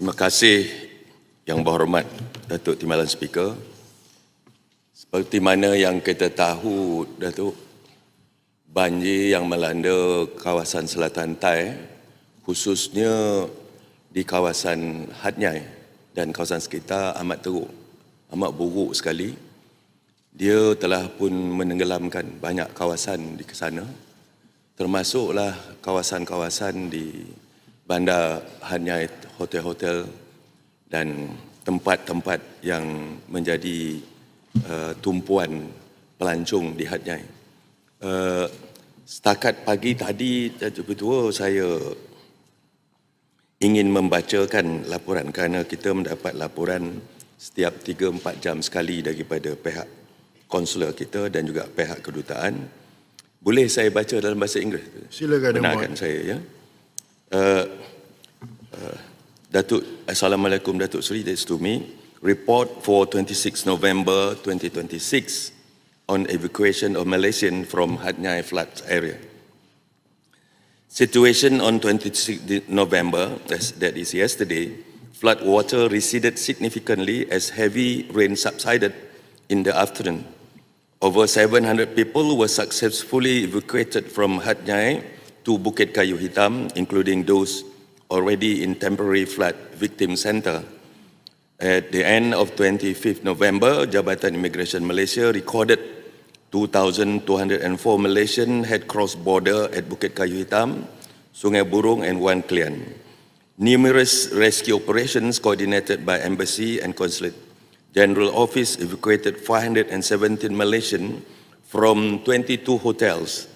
Terima kasih Yang Berhormat Datuk Timbalan Speaker. Seperti mana yang kita tahu Datuk, banjir yang melanda kawasan selatan Thai khususnya di kawasan Hatnyai dan kawasan sekitar amat teruk, amat buruk sekali. Dia telah pun menenggelamkan banyak kawasan di sana termasuklah kawasan-kawasan di bandar Hanyai hotel-hotel dan tempat-tempat yang menjadi uh, tumpuan pelancong di Hanyai. Uh, setakat pagi tadi, Datuk Ketua, saya ingin membacakan laporan kerana kita mendapat laporan setiap 3-4 jam sekali daripada pihak konsular kita dan juga pihak kedutaan. Boleh saya baca dalam bahasa Inggeris? Silakan, Benarkan saya ya. Uh, uh, Datuk Assalamualaikum Datuk that's to me. Report for 26 November 2026 on evacuation of Malaysian from Hatnyai flood area. Situation on 26 November, that is yesterday, flood water receded significantly as heavy rain subsided in the afternoon. Over 700 people were successfully evacuated from Hat Nyai to Bukit Kayu Hitam, including those already in temporary flood victim center. At the end of 25th November, Jabatan Immigration Malaysia recorded 2,204 Malaysian had crossed border at Bukit Kayu Hitam, Sungai Burung and Wan Klian. Numerous rescue operations coordinated by embassy and consulate General Office evacuated 517 Malaysian from 22 hotels,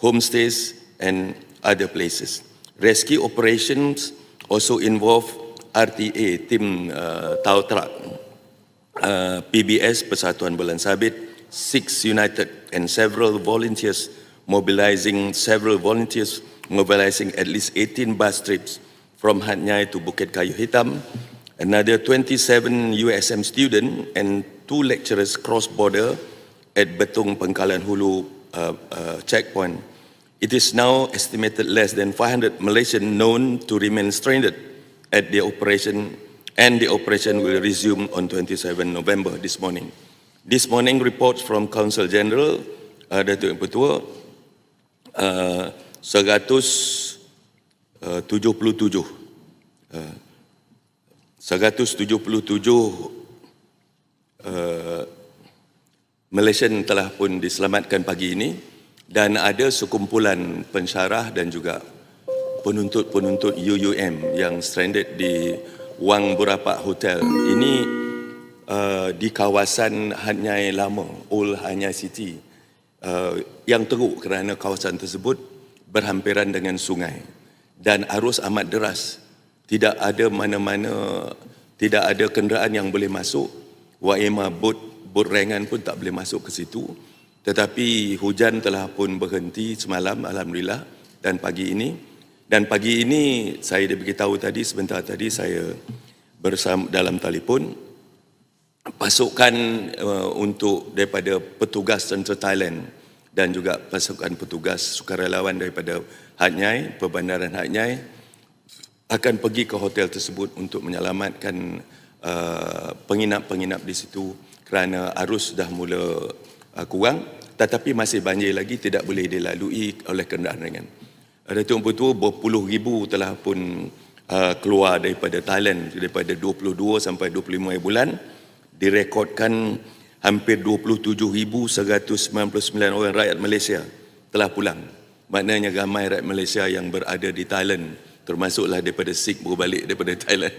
homestays, and other places. Rescue operations also involve RTA, Tim uh, Tau Truck, uh, PBS, Persatuan Bulan Sabit, Six United, and several volunteers mobilizing several volunteers mobilizing at least 18 bus trips from Hatnyai to Bukit Kayu Hitam Another 27 USM student and two lecturers cross border at Betung Pengkalan Hulu uh, uh, checkpoint. It is now estimated less than 500 Malaysian known to remain stranded at the operation and the operation will resume on 27 November this morning. This morning reports from Council General uh, Datuk Petua uh, 177 uh, 177 uh, Malaysian telah pun diselamatkan pagi ini dan ada sekumpulan pensyarah dan juga penuntut-penuntut UUM yang stranded di Wang Burapak Hotel. Ini uh, di kawasan Hanyai Lama, Old Hanyai City. Uh, yang teruk kerana kawasan tersebut berhampiran dengan sungai. Dan arus amat deras. Tidak ada mana-mana tidak ada kenderaan yang boleh masuk. Waima bot bot ringan pun tak boleh masuk ke situ tetapi hujan telah pun berhenti semalam alhamdulillah dan pagi ini. Dan pagi ini saya diberitahu tadi sebentar tadi saya bersama dalam telefon. Pasukan uh, untuk daripada petugas tentera Thailand dan juga pasukan petugas sukarelawan daripada Hatnyai, Perbandaran Hatnyai akan pergi ke hotel tersebut untuk menyelamatkan uh, penginap-penginap di situ kerana arus sudah mula uh, kurang tetapi masih banjir lagi tidak boleh dilalui oleh kenderaan ringan. Datuk Putu berpuluh ribu telah pun uh, keluar daripada Thailand daripada 22 sampai 25 bulan direkodkan hampir 27,199 orang rakyat Malaysia telah pulang. Maknanya ramai rakyat Malaysia yang berada di Thailand termasuklah daripada Sikh baru balik daripada Thailand.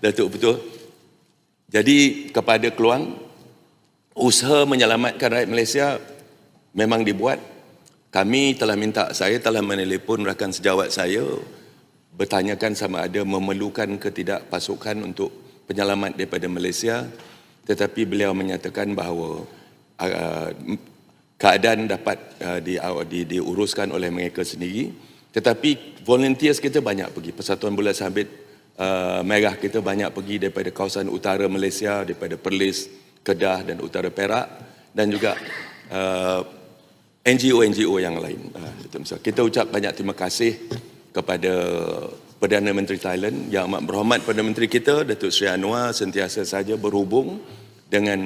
Datuk betul. Jadi kepada keluang usaha menyelamatkan rakyat Malaysia memang dibuat. Kami telah minta saya telah menelpon rakan sejawat saya bertanyakan sama ada memerlukan ketidakpasukan untuk penyelamat daripada Malaysia tetapi beliau menyatakan bahawa uh, keadaan dapat uh, di, uh, di, diuruskan oleh mereka sendiri tetapi volunteers kita banyak pergi. Persatuan Bola Sabit uh, Merah kita banyak pergi daripada kawasan utara Malaysia, daripada Perlis, Kedah dan utara Perak dan juga uh, NGO-NGO yang lain. Uh, kita ucap banyak terima kasih kepada Perdana Menteri Thailand yang amat berhormat Perdana Menteri kita Datuk Seri Anwar sentiasa saja berhubung dengan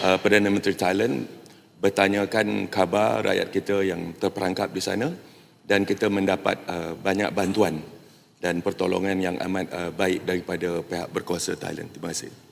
uh, Perdana Menteri Thailand bertanyakan khabar rakyat kita yang terperangkap di sana dan kita mendapat uh, banyak bantuan dan pertolongan yang amat baik daripada pihak berkuasa Thailand. Terima kasih.